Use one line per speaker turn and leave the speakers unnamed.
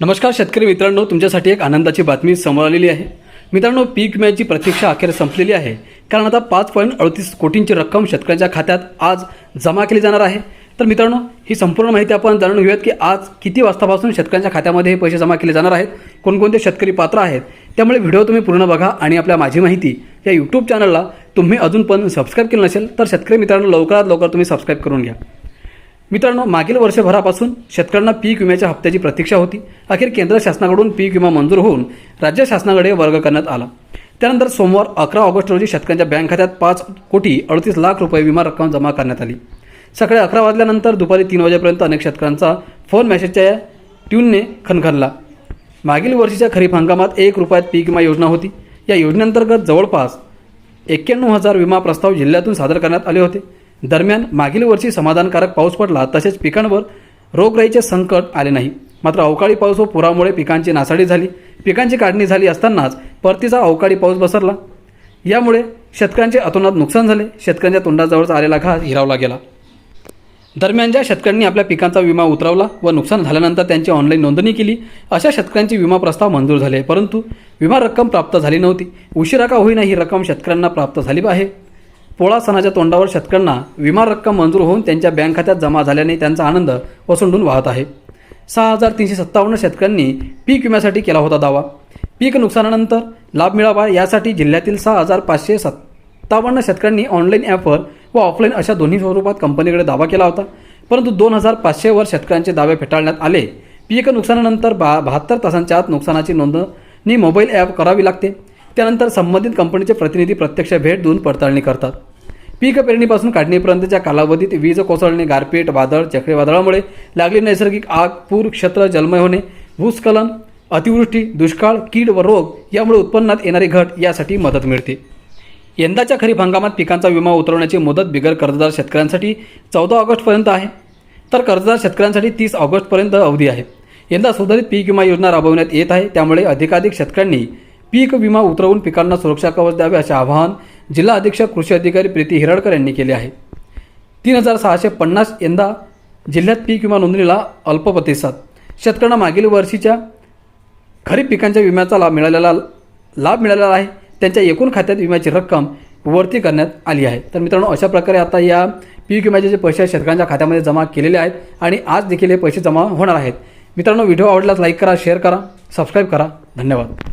नमस्कार शेतकरी मित्रांनो तुमच्यासाठी एक आनंदाची बातमी समोर आलेली आहे. मित्रांनो पीक विम्याची प्रतीक्षा अखेर संपलेली आहे. कारण आता पाच पॉईंट अडतीस कोटींची रक्कम शेतकऱ्यांच्या खात्यात आज जमा केली जाणार आहे. तर मित्रांनो ही संपूर्ण माहिती आपण जाणून घेऊयात की आज किती वाजतापासून शेतकऱ्यांच्या खात्यामध्ये हे पैसे जमा केले जाणार आहेत. कोणकोणते शेतकरी पात्र आहेत. त्यामुळे व्हिडिओ तुम्ही पूर्ण बघा आणि आपल्या माझी माहिती या यूट्यूब चॅनलला तुम्ही अजून पण सबस्क्राईब केलं नसेल तर शेतकरी मित्रांनो लवकरात लवकर तुम्ही सबस्क्राईब करून घ्या. मित्रांनो मागील वर्षभरापासून शेतकऱ्यांना पीक विम्याच्या हप्त्याची प्रतीक्षा होती. अखेर केंद्र शासनाकडून पीक विमा मंजूर होऊन राज्य शासनाकडे वर्ग करण्यात आला. त्यानंतर सोमवार अकरा ऑगस्ट रोजी शेतकऱ्यांच्या बँक खात्यात पाच कोटी अडतीस लाख रुपये विमा रक्कम जमा करण्यात आली. सकाळी अकरा वाजल्यानंतर दुपारी तीन वाजेपर्यंत अनेक शेतकऱ्यांचा फोन मेसेजच्या ट्यूनने खणखणला. मागील वर्षीच्या खरीप हंगामात एक रुपयात पीक विमा योजना होती. या योजनेअंतर्गत जवळपास एक्क्याण्णव हजार विमा प्रस्ताव जिल्ह्यातून सादर करण्यात आले होते. दरम्यान मागील वर्षी समाधानकारक पाऊस पडला तसेच पिकांवर रोगराईचे संकट आले नाही. मात्र अवकाळी पाऊस व पुरामुळे पिकांची नासाडी झाली. पिकांची काढणी झाली असतानाच परतीचा अवकाळी पाऊस बसरला यामुळे शेतकऱ्यांचे अतोनात नुकसान झाले. शेतकऱ्यांच्या तोंडाजवळचा आलेला घास हिरावला गेला. दरम्यान ज्या शेतकऱ्यांनी आपल्या पिकांचा विमा उतरवला व नुकसान झाल्यानंतर त्यांची ऑनलाईन नोंदणी केली अशा शेतकऱ्यांची विमा प्रस्ताव मंजूर झाले. परंतु विमा रक्कम प्राप्त झाली नव्हती. उशिरा का होईना ही रक्कम शेतकऱ्यांना प्राप्त झाली आहे. पोळा सणाच्या तोंडावर शेतकऱ्यांना विमा रक्कम मंजूर होऊन त्यांच्या बँक खात्यात जमा झाल्याने त्यांचा आनंद ओसंडून वाहत आहे. सहा हजार तीनशे सत्तावन्न शेतकऱ्यांनी पीक विम्यासाठी केला होता दावा. पीक नुकसानानंतर लाभ मिळावा यासाठी जिल्ह्यातील सहा हजार पाचशे सत्तावन्न शेतकऱ्यांनी ऑनलाईन ॲपवर व ऑफलाईन अशा दोन्ही स्वरूपात कंपनीकडे दावा केला होता. परंतु दोन हजार पाचशेवर शेतकऱ्यांचे दावे फेटाळण्यात आले. पीक नुकसानानंतर बा बहात्तर तासांच्या आत नुकसानाची नोंदणी मोबाईल ॲप करावी लागते. त्यानंतर संबंधित कंपनीचे प्रतिनिधी प्रत्यक्ष भेट देऊन पडताळणी करतात. पीक पेरणीपासून काढणीपर्यंतच्या कालावधीत वीज कोसळणे गारपीट वादळ चक्रीवादळामुळे लागली नैसर्गिक आग पूर क्षेत्र जलमय होणे भूस्खलन अतिवृष्टी दुष्काळ कीड व रोग यामुळे उत्पन्नात येणारी घट यासाठी मदत मिळते. यंदाच्या खरीप हंगामात पिकांचा विमा उतरवण्याची मुदत बिगर कर्जदार शेतकऱ्यांसाठी चौदा ऑगस्टपर्यंत आहे. तर कर्जदार शेतकऱ्यांसाठी तीस ऑगस्टपर्यंत अवधी आहे. यंदा सुधारित पीक विमा योजना राबवण्यात येत आहे. त्यामुळे अधिकाधिक शेतकऱ्यांनी पीक विमा उतरवून पिकांना सुरक्षा कवच द्यावे असे आवाहन जिल्हा अधीक्षक कृषी अधिकारी प्रीती हिरडकर यांनी केले आहे. तीन हजार सहाशे पन्नास यंदा जिल्ह्यात पीक विमा नोंदणीला अल्प प्रतिसाद शेतकऱ्यांना मागील वर्षीच्या खरीप पिकांच्या विम्याचा लाभ मिळालेला लाभ मिळालेला आहे. त्यांच्या एकूण खात्यात विम्याची रक्कम वरती करण्यात आली आहे. तर मित्रांनो अशा प्रकारे आता या पीक विम्याचे जे पैसे शेतकऱ्यांच्या खात्यामध्ये जमा केलेले आहेत आणि आज देखील हे पैसे जमा होणार आहेत. मित्रांनो व्हिडिओ आवडल्यास लाईक करा शेअर करा सबस्क्राईब करा. धन्यवाद.